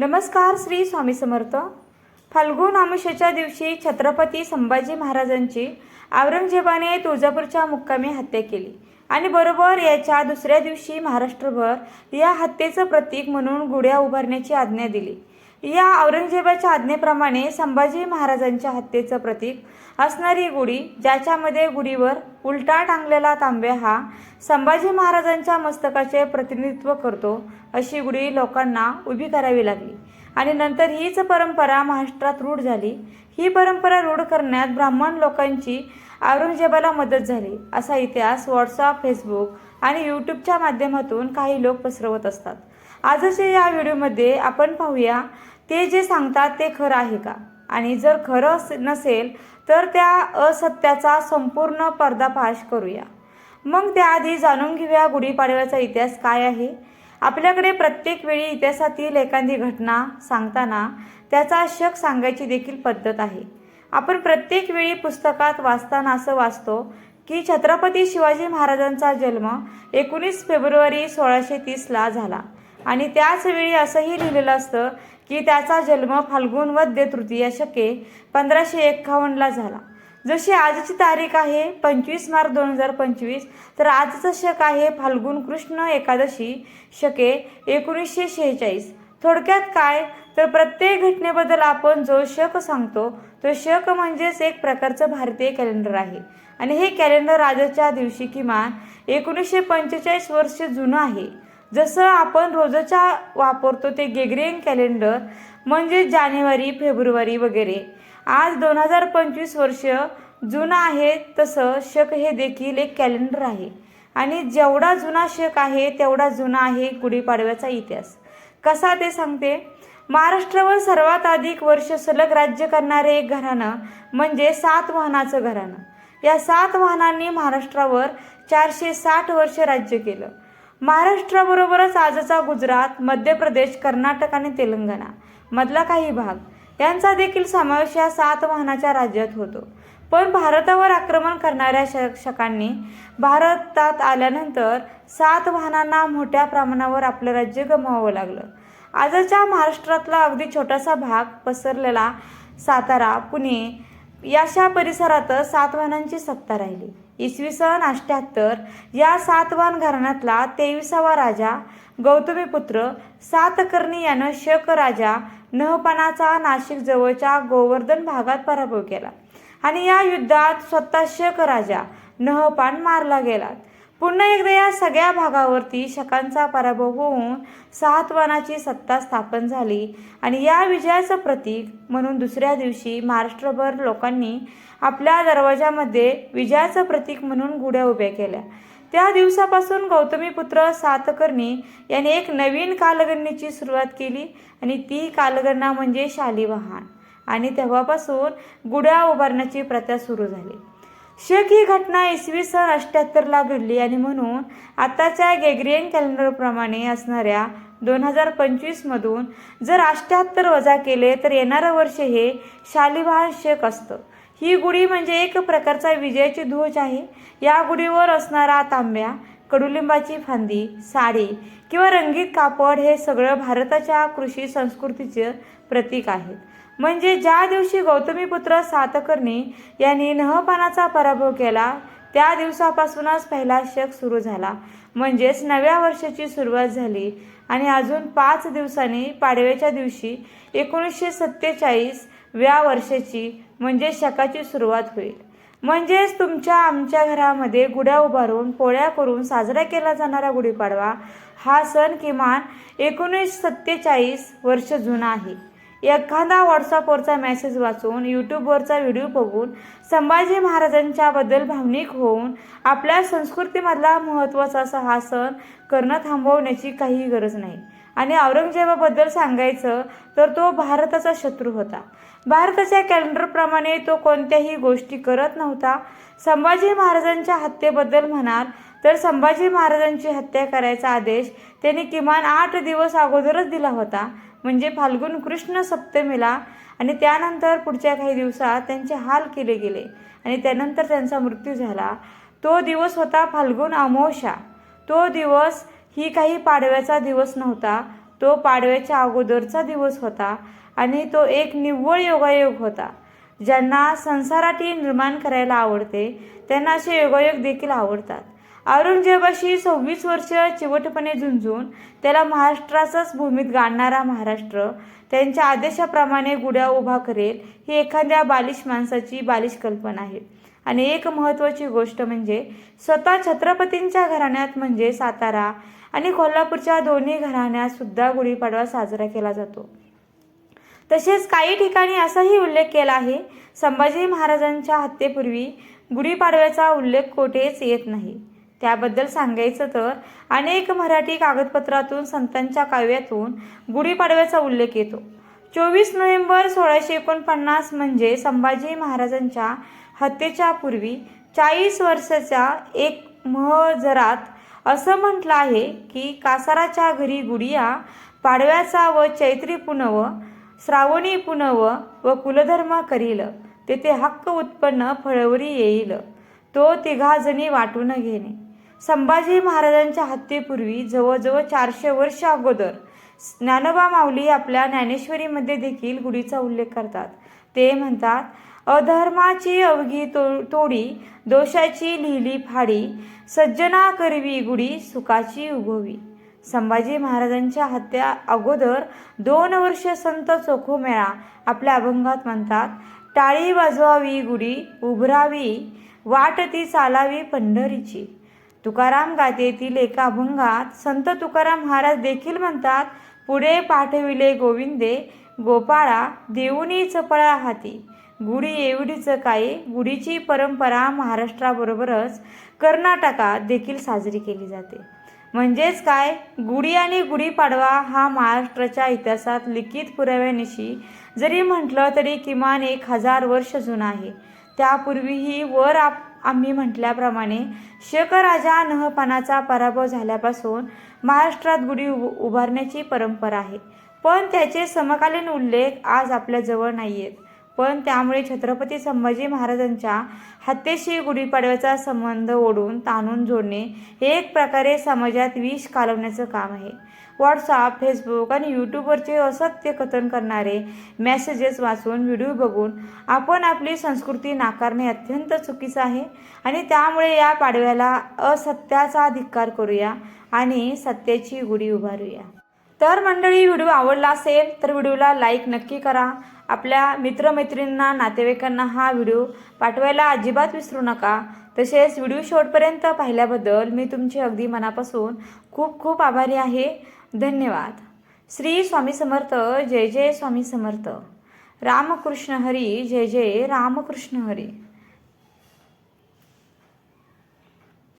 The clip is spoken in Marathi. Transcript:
नमस्कार श्री स्वामी समर्थ. फाल्गुन आमिषेच्या दिवशी छत्रपती संभाजी महाराजांची औरंगजेबाने तुळजापूरच्या मुक्कामी हत्या केली आणि बरोबर याच्या दुसऱ्या दिवशी महाराष्ट्रभर या हत्येचं प्रतीक म्हणून गुढ्या उभारण्याची आज्ञा दिली. या औरंगजेबाच्या आज्ञेप्रमाणे संभाजी महाराजांच्या हत्येचं प्रतीक असणारी गुढी ज्याच्यामध्ये गुढीवर उलटा टांगलेला तांब्या हा संभाजी महाराजांच्या मस्तकाचे प्रतिनिधित्व करतो अशी गुढी लोकांना उभी करावी लागली. आणि नंतर हीच परंपरा महाराष्ट्रात रूढ झाली. ही परंपरा रूढ करण्यात ब्राह्मण लोकांची औरंगजेबाला मदत झाली असा इतिहास व्हॉट्सअप फेसबुक आणि यूट्यूबच्या माध्यमातून काही लोक पसरवत असतात. आजच्या या व्हिडिओमध्ये आपण पाहूया ते जे सांगतात ते खरं आहे का? आणि जर खरं अस- नसेल तर त्या असत्याचा संपूर्ण पर्दाफाश करूया. मग त्याआधी जाणून घेऊया गुढीपाडव्याचा इतिहास काय आहे. आपल्याकडे प्रत्येक वेळी इतिहासातील एखादी घटना सांगताना त्याचा शक सांगायची देखील पद्धत आहे. आपण प्रत्येक वेळी पुस्तकात वाचताना असं वाचतो की छत्रपती शिवाजी महाराजांचा जन्म एकोणीस फेब्रुवारी सोळाशे तीसला झाला. आणि त्याच वेळी असंही लिहिलेलं असतं की त्याचा जन्म फाल्गुन वद्य तृतीय शके पंधराशे एक्कावन्नला झाला. जशी आजची तारीख आहे पंचवीस मार्च दोन हजार पंचवीस तर आजचं शक आहे फाल्गुन कृष्ण एकादशी शके एकोणीसशे शेहेचाळीस. थोडक्यात काय? तर प्रत्येक घटनेबद्दल आपण जो शक सांगतो तो शक म्हणजेच एक प्रकारचं भारतीय कॅलेंडर आहे. आणि हे कॅलेंडर आजच्या दिवशी किमान एकोणीसशे पंचेचाळीस वर्ष जुनं आहे. जसं आपण रोजच्या वापरतो ते गेग्रियन कॅलेंडर म्हणजे जानेवारी फेब्रुवारी वगैरे. आज दोन हजार पंचवीस वर्ष जुनं आहे तसं शक हे देखील एक कॅलेंडर आहे. आणि जेवढा जुना शक आहे तेवढा जुना आहे गुढीपाडव्याचा इतिहास. कसा ते सांगते? महाराष्ट्रावर सर्वात अधिक वर्ष सलग राज्य करणारे एक घराणं म्हणजे सात वाहनाचं घराणं. या सात वाहनांनी महाराष्ट्रावर चारशे साठ वर्ष राज्य केलं. महाराष्ट्राबरोबरच आजचा गुजरात मध्य प्रदेश कर्नाटक आणि तेलंगणा मधला काही भाग यांचा देखील समावेश या सात वाहनाच्या राज्यात होतो. पण भारतावर आक्रमण करणाऱ्या शकांनी भारतात आल्यानंतर सात वाहनांना मोठ्या प्रमाणावर आपलं राज्य गमावावं लागलं. आजच्या महाराष्ट्रातला अगदी छोटासा भाग पसरलेला सातारा पुणे याशा परिसरातच सातवाहनांची सत्ता राहिली. इसवी सन अष्ट्याहत्तर या सातवाहन घराण्यातला तेविसावा राजा गौतमीपुत्र सातकर्णी यानं शक राजा नहपानाचा नाशिक जवळच्या गोवर्धन भागात पराभव केला. आणि या युद्धात स्वतः शक राजा नहपान मारला गेला. पुन्हा एकदा या सगळ्या भागावरती शकांचा पराभव होऊन सातवानाची सत्ता स्थापन झाली आणि या विजयाचं प्रतीक म्हणून दुसऱ्या दिवशी महाराष्ट्रभर लोकांनी आपल्या दरवाजामध्ये विजयाचं प्रतीक म्हणून गुढ्या उभ्या केल्या. त्या दिवसापासून गौतमीपुत्र सातकर्णी याने एक नवीन कालगणनेची सुरुवात केली आणि ती कालगणना म्हणजे शालिवाहन. आणि तेव्हापासून गुढ्या उभारण्याची प्रथा सुरू झाली. शक ही घटना इसवी सन अठ्ठ्याहत्तरला घडली आणि म्हणून आताच्या गेग्रियन कॅलेंडरप्रमाणे असणाऱ्या दोन हजार पंचवीसमधून जर अठ्ठ्याहत्तर वजा केले तर येणारं वर्ष हे शालिवाहन शक असतं. ही गुढी म्हणजे एक प्रकारचा विजयाची ध्वज आहे. या गुढीवर असणारा तांब्या कडुलिंबाची फांदी साडी किंवा रंगीत कापड हे सगळं भारताच्या कृषी संस्कृतीचे प्रतीक आहेत. म्हणजे ज्या दिवशी गौतमीपुत्र सातकर्णी यांनी नहपानाचा पराभव केला त्या दिवसापासूनच पहिला शक सुरू झाला. म्हणजेच नव्या वर्षाची सुरुवात झाली आणि अजून पाच दिवसांनी पाडव्याच्या दिवशी एकोणीसशे सत्तेचाळीस व्या वर्षाची म्हणजे शकाची सुरुवात होईल. म्हणजेच तुमच्या आमच्या घरामध्ये गुढ्या उभारून पोळ्या करून साजरा केला जाणारा गुढीपाडवा हा सण किमान एकोणीस सत्तेचाळीस वर्ष जुना आहे. एखादा व्हॉट्सअपवरचा मेसेज वाचून यूट्यूबवरचा व्हिडिओ बघून संभाजी महाराजांच्याबद्दल भावनिक होऊन आपल्या संस्कृतीमधला महत्त्वाचा असा हा सण करणं थांबवण्याची काहीही गरज नाही. आणि औरंगजेबाबद्दल सांगायचं तर तो भारताचा शत्रू होता. भारताच्या कॅलेंडरप्रमाणे तो कोणत्याही गोष्टी करत नव्हता. संभाजी महाराजांच्या हत्येबद्दल म्हणाल तर संभाजी महाराजांची हत्या करायचा आदेश त्यांनी किमान आठ दिवस अगोदरच दिला होता. म्हणजे फाल्गुन कृष्ण सप्तमीला आणि त्यानंतर पुढच्या काही दिवसात त्यांचे हाल केले गेले. आणि त्यानंतर त्यांचा मृत्यू झाला. तो दिवस होता फाल्गुन अमावस्या. तो दिवस ही काही पाडव्याचा दिवस नव्हता. तो पाडव्याच्या अगोदरचा दिवस होता आणि तो एक निव्वळ योगायोग होता. ज्यांना संसाराटी निर्माण करायला आवडते त्यांना असे योगायोग देखील आवडतात. औरंगजेबाशी सव्वीस वर्ष चिवटपणे झुंजून त्याला महाराष्ट्राचाच भूमीत गाणणारा महाराष्ट्र त्यांच्या आदेशाप्रमाणे गुड्या उभा करेल ही एखाद्या बालिश माणसाची बालिश कल्पना आहे. आणि एक महत्त्वाची गोष्ट म्हणजे स्वतः छत्रपतींच्या घराण्यात म्हणजे सातारा आणि कोल्हापूरच्या दोन्ही घराण्यात सुद्धा गुढीपाडवा साजरा केला जातो. तसेच काही ठिकाणी असाही उल्लेख केला आहे संभाजी महाराजांच्या हत्येपूर्वी गुढीपाडव्याचा उल्लेख कोठेच येत नाही. त्याबद्दल सांगायचं तर अनेक मराठी कागदपत्रातून संतांच्या काव्यातून गुढीपाडव्याचा उल्लेख येतो. चोवीस नोव्हेंबर सोळाशे एकोणपन्नास म्हणजे संभाजी महाराजांच्या हत्येच्या पूर्वी चाळीस वर्षाच्या एक महजरात असं म्हटलं आहे की कासाराच्या घरी गुडिया पाडव्याचा व चैत्री पुनव श्रावणी पुनव व कुलधर्म करील. तेथे हक्क उत्पन्न फळवरी येईल. तो तिघाजणी वाटून घेणे. संभाजी महाराजांच्या हत्येपूर्वी जवळजवळ चारशे वर्ष अगोदर ज्ञानोबा माऊली आपल्या ज्ञानेश्वरीमध्ये देखील गुढीचा उल्लेख करतात. ते म्हणतात अधर्माची अवघी तो तोडी दोषाची लिहिली फाडी सज्जना करवी गुढी सुखाची उभवी. संभाजी महाराजांच्या हत्या अगोदर दोन वर्ष संत चोखोमेळा आपल्या अभंगात म्हणतात टाळी वाजवावी गुढी उभरावी वाट ती चालावी पंढरीची. तुकाराम गाथेतील एका अभंगात संत तुकाराम महाराज देखील म्हणतात पुढे पाठविले गोविंदे गोपाळा देऊनी चपळा हाती. गुढी एवढीच काय गुढीची परंपरा महाराष्ट्राबरोबरच कर्नाटकात देखील साजरी केली जाते. म्हणजेच काय? गुढी आणि गुढीपाडवा हा महाराष्ट्राच्या इतिहासात लिखित पुराव्यानिशी जरी म्हटलं तरी किमान एक हजार वर्ष जुना आहे. त्यापूर्वीही वर आप आम्ही म्हटल्याप्रमाणे शकराजा नहपानाचा पराभव झाल्यापासून महाराष्ट्रात गुढी उभ उभारण्याची परंपरा आहे. पण त्याचे समकालीन उल्लेख आज आपल्याजवळ नाही आहेत पण त्यामुळे छत्रपती संभाजी महाराजांच्या हत्येशी गुढीपाडव्याचा संबंध ओढून ताणून जोडणे हे एक प्रकारे समाजात विष कालवण्याचं काम आहे. व्हॉट्सअप फेसबुक आणि यूट्यूबवरचे असत्य कथन करणारे मेसेजेस वाचून व्हिडिओ बघून आपण आपली संस्कृती नाकारणे अत्यंत चुकीचं आहे आणि त्यामुळे या पाडव्याला असत्याचा धिक्कार करूया आणि सत्याची गुढी उभारूया. तर मंडळी व्हिडिओ आवडला असेल तर व्हिडिओला लाईक नक्की करा. आपल्या मित्रमैत्रिणींना नातेवाईकांना हा व्हिडिओ पाठवायला अजिबात विसरू नका. तसेच व्हिडिओ शेवटपर्यंत पाहिल्याबद्दल मी तुमचे अगदी मनापासून खूप खूप आभारी आहे. धन्यवाद. श्री स्वामी समर्थ जय जय स्वामी समर्थ. रामकृष्ण हरी जय जय रामकृष्ण हरी.